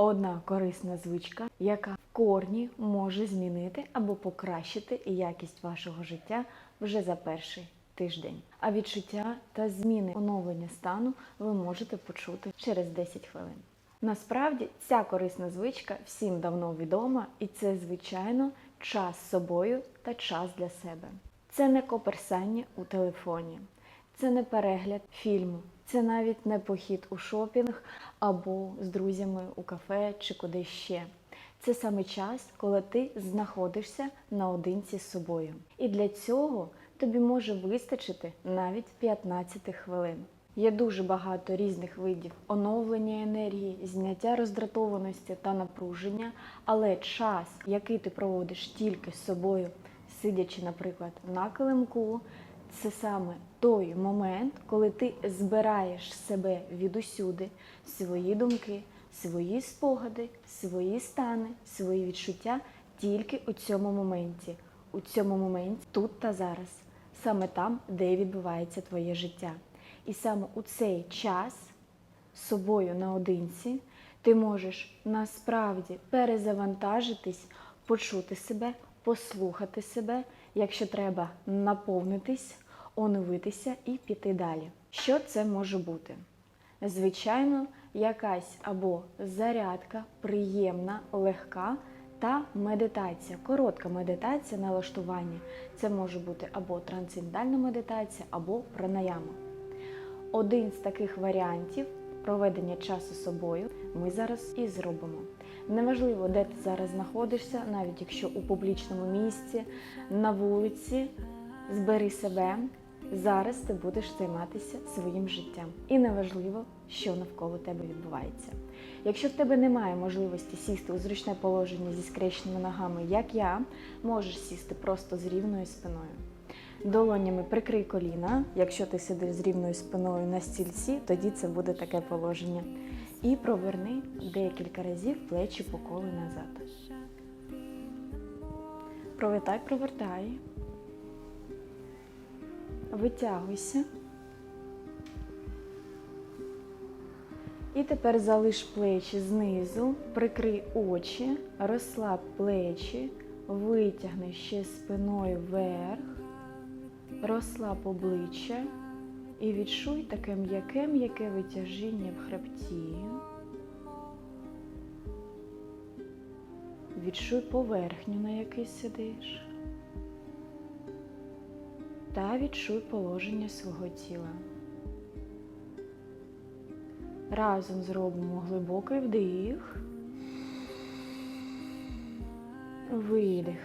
Одна корисна звичка, яка в корні може змінити або покращити якість вашого життя вже за перший тиждень. А відчуття та зміни оновлення стану ви можете почути через 10 хвилин. Насправді ця корисна звичка всім давно відома, і це, звичайно, час з собою та час для себе. Це не коперсання у телефоні, це не перегляд фільму, це навіть не похід у шопінг або з друзями у кафе чи куди ще. Це саме час, коли ти знаходишся наодинці з собою. І для цього тобі може вистачити навіть 15 хвилин. Є дуже багато різних видів оновлення енергії, зняття роздратованості та напруження, але час, який ти проводиш тільки з собою, сидячи, наприклад, на килимку, це саме той момент, коли ти збираєш себе відусюди, свої думки, свої спогади, свої стани, свої відчуття тільки у цьому моменті, у цьому моменті, тут та зараз, саме там, де відбувається твоє життя. І саме у цей час з собою наодинці ти можеш насправді перезавантажитись, почути себе, послухати себе, якщо треба наповнитись, оновитися і піти далі. Що це може бути? Звичайно, якась або зарядка, приємна, легка та медитація. Коротка медитація налаштування. Це може бути або трансцендентальна медитація, або пранаяма. Один з таких варіантів проведення часу собою ми зараз і зробимо. Неважливо, де ти зараз знаходишся, навіть якщо у публічному місці, на вулиці, збери себе. Зараз ти будеш займатися своїм життям. І неважливо, що навколо тебе відбувається. Якщо в тебе немає можливості сісти у зручне положення зі скрещеними ногами, як я, можеш сісти просто з рівною спиною. Долонями прикрий коліна. Якщо ти сидиш з рівною спиною на стільці, тоді це буде таке положення. І проверни декілька разів плечі по колу назад. Провертай, провертай. Витягуйся. І тепер залиш плечі знизу, прикрий очі, розслаб плечі, витягни ще спиною вверх, розслаб обличчя і відчуй таке м'яке м'яке витяжіння в хребті. Відчуй поверхню, на якій сидиш. Та відчуй положення свого тіла. Разом зробимо глибокий вдих, видих,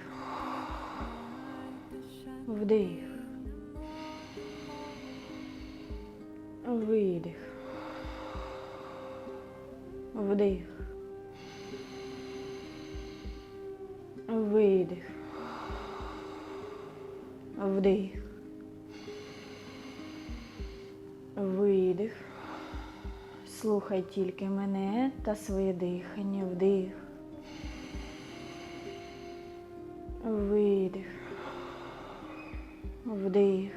вдих, видих, вдих, видих, вдих. Видих. Слухай тільки мене та своє дихання. Вдих. Видих. Вдих.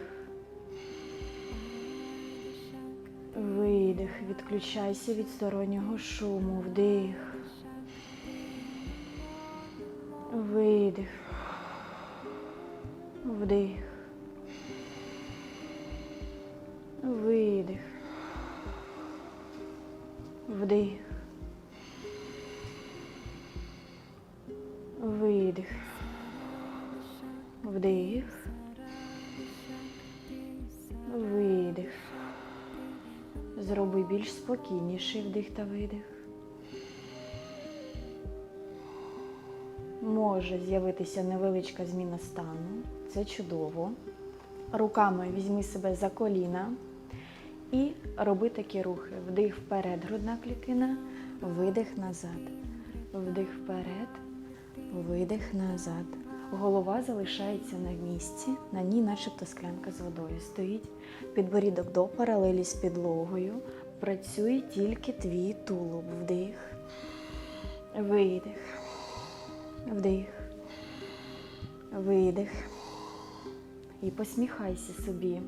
Видих. Відключайся від стороннього шуму. Вдих. Видих. Вдих. Більш спокійніший вдих та видих. Може з'явитися невеличка зміна стану. Це чудово. Руками візьми себе за коліна і роби такі рухи. Вдих вперед, грудна клітина, видих назад. Вдих вперед, видих назад. Голова залишається на місці, на ній начебто склянка з водою стоїть. Підборідок до паралелі з підлогою. Працює тільки твій тулуб. Вдих, видих, вдих, видих. І посміхайся собі.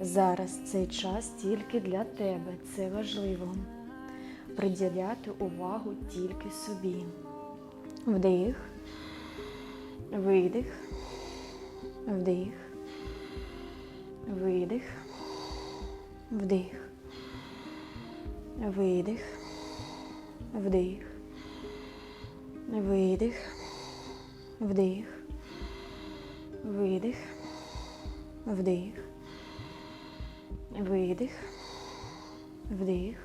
Зараз цей час тільки для тебе, це важливо. приділяти увагу тільки собі. Вдих, видих, вдих, видих, вдих, видих, вдих, видих, вдих, видих, вдих, видих, вдих,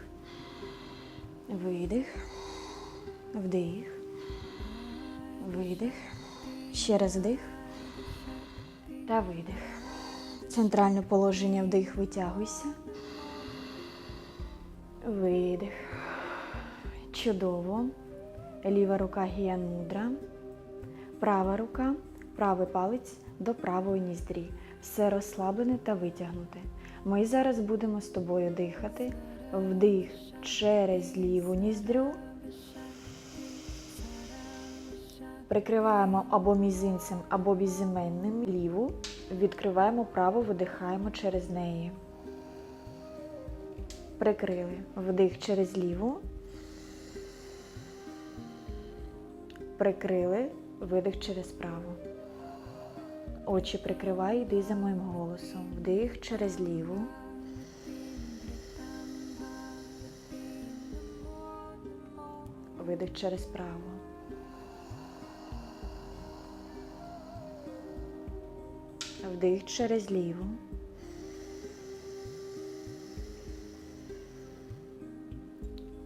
видих, вдих, видих, ще раз вдих. Та видих. Центральне положення вдих, витягуйся. Видих. Чудово. Ліва рука гіян мудра. Права рука, правий палець до правої ніздрі. Все розслаблене та витягнуте. Ми зараз будемо з тобою дихати. Вдих через ліву ніздрю. Прикриваємо або мізинцем, або безіменним ліву. Відкриваємо праву, видихаємо через неї. Прикрили. Вдих через ліву. Прикрили. Видих через праву. Очі прикривай, йди за моїм голосом. Вдих через ліву. Видих через праву. Вдих через ліву.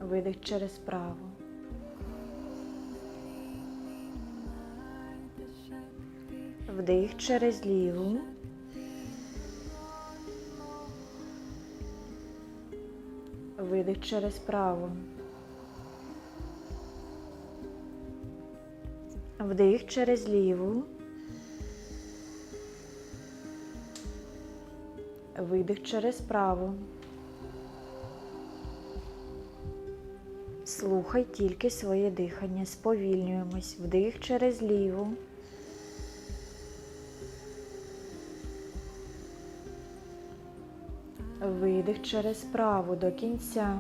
Видих через праву. Вдих через ліву. Видих через праву. Вдих через ліву. Видих через праву. Слухай тільки своє дихання. Сповільнюємось. Вдих через ліву. Видих через праву до кінця.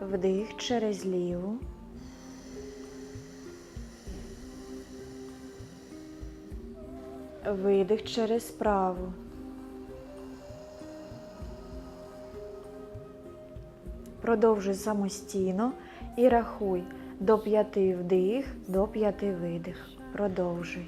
Вдих через ліву. Видих через праву. Продовжуй самостійно і рахуй до п'яти вдих, до п'яти видих. Продовжуй.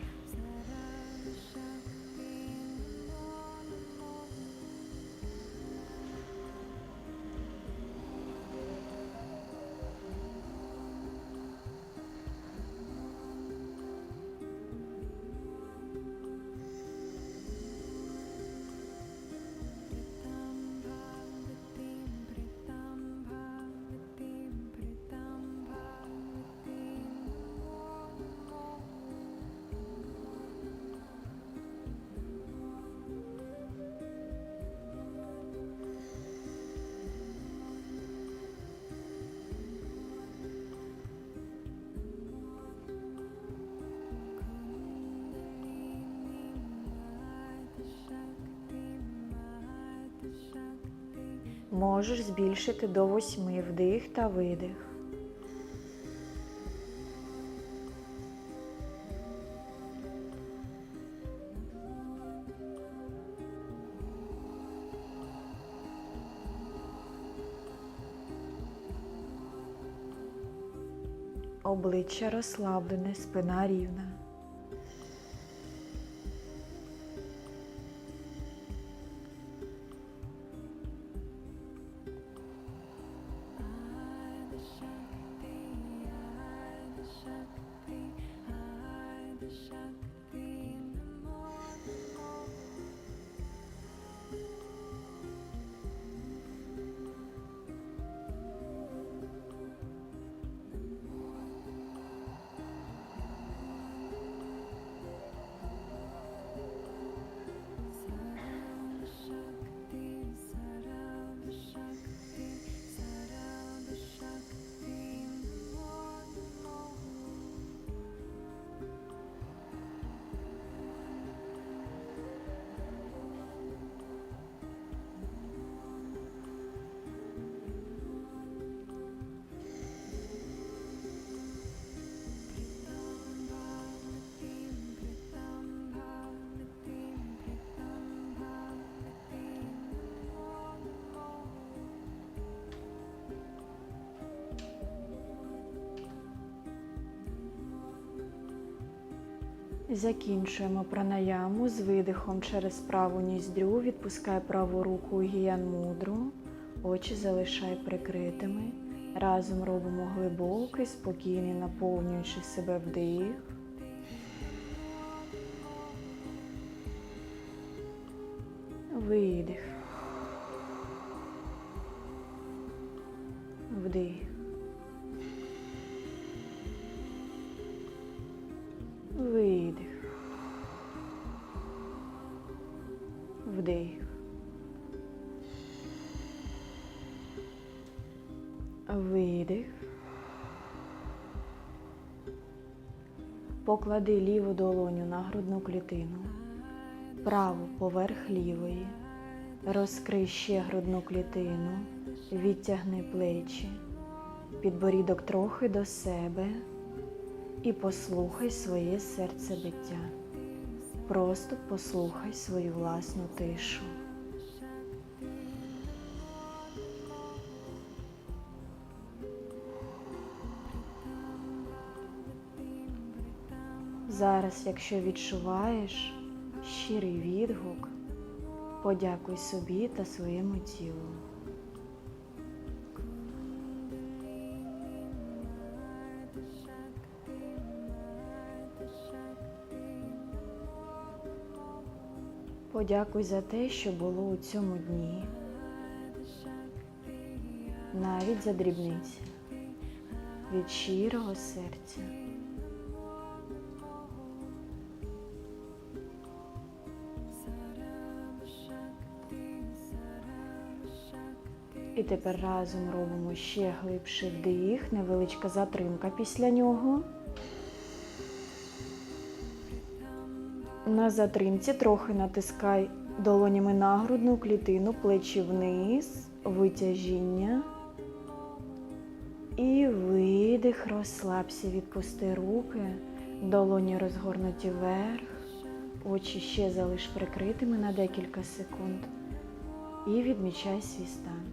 Можеш збільшити до восьми вдих та видих. Обличчя розслаблене, спина рівна. Закінчуємо пранаяму з видихом через праву ніздрю. Відпускай праву руку гіян мудру. Очі залишай прикритими. Разом робимо глибокий, спокійний, наповнюючи себе вдих. Видих. Вдих. Видих. Вдих. Видих. Поклади ліву долоню на грудну клітину, праву поверх лівої. Розкрий ще грудну клітину, відтягни плечі, підборідок трохи до себе і послухай своє серцебиття. Просто послухай свою власну тишу. Зараз, якщо відчуваєш щирий відгук, подякуй собі та своєму тілу. Подякуй за те, що було у цьому дні, навіть за дрібниці від щирого серця. І тепер разом робимо ще глибший вдих, невеличка затримка після нього. На затримці трохи натискай долонями на грудну клітину, плечі вниз, витяжіння. І видих, розслабся, відпусти руки, долоні розгорнуті вверх, очі ще залиш прикритими на декілька секунд. І відмічай свій стан.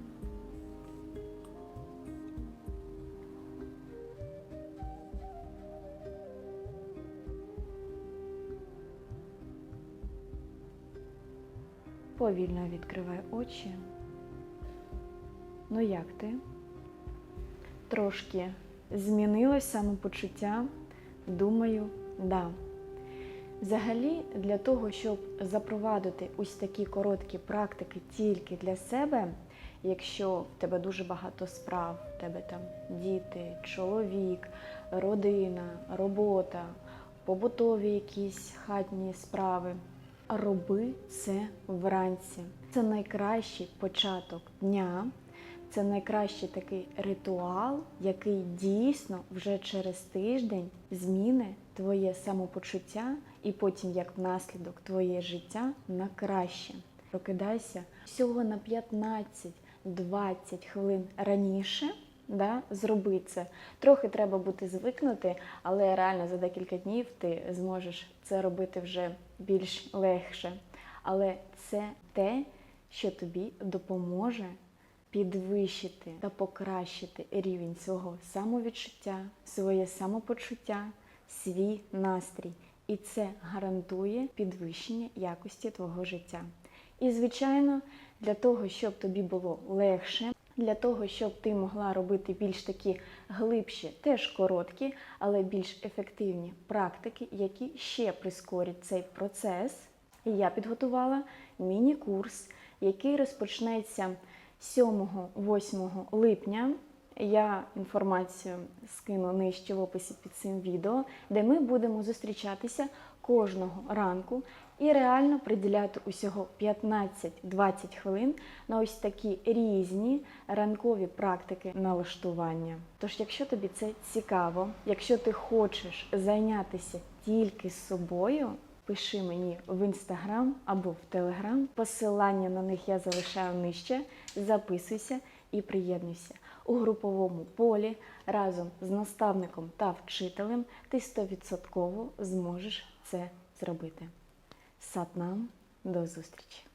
Повільно відкривай очі. Ну як ти? Трошки змінилось самопочуття? Думаю, да. Взагалі, для того, щоб запровадити ось такі короткі практики тільки для себе, якщо в тебе дуже багато справ, в тебе там діти, чоловік, родина, робота, побутові якісь хатні справи, роби це вранці. Це найкращий початок дня. Це найкращий такий ритуал, який дійсно вже через тиждень зміни твоє самопочуття і потім, як наслідок, твоє життя на краще. Прокидайся всього на 15-20 хвилин раніше. Да, зроби це. Трохи треба бути звикнути, але реально за декілька днів ти зможеш це робити вже більш легше. Але це те, що тобі допоможе підвищити та покращити рівень свого самовідчуття, своє самопочуття, свій настрій. І це гарантує підвищення якості твого життя. І, звичайно, для того, щоб тобі було легше, для того, щоб ти могла робити більш такі глибші, теж короткі, але більш ефективні практики, які ще прискорять цей процес. Я підготувала міні-курс, який розпочнеться 7-8 липня. Я інформацію скину нижче в описі під цим відео, де ми будемо зустрічатися кожного ранку і реально приділяти усього 15-20 хвилин на ось такі різні ранкові практики налаштування. Тож, якщо тобі це цікаво, якщо ти хочеш зайнятися тільки собою, пиши мені в інстаграм або в телеграм. Посилання на них я залишаю нижче. Записуйся і приєднуйся. У груповому полі разом з наставником та вчителем ти 100% зможеш це зробити. Сатнам, до зустрічі!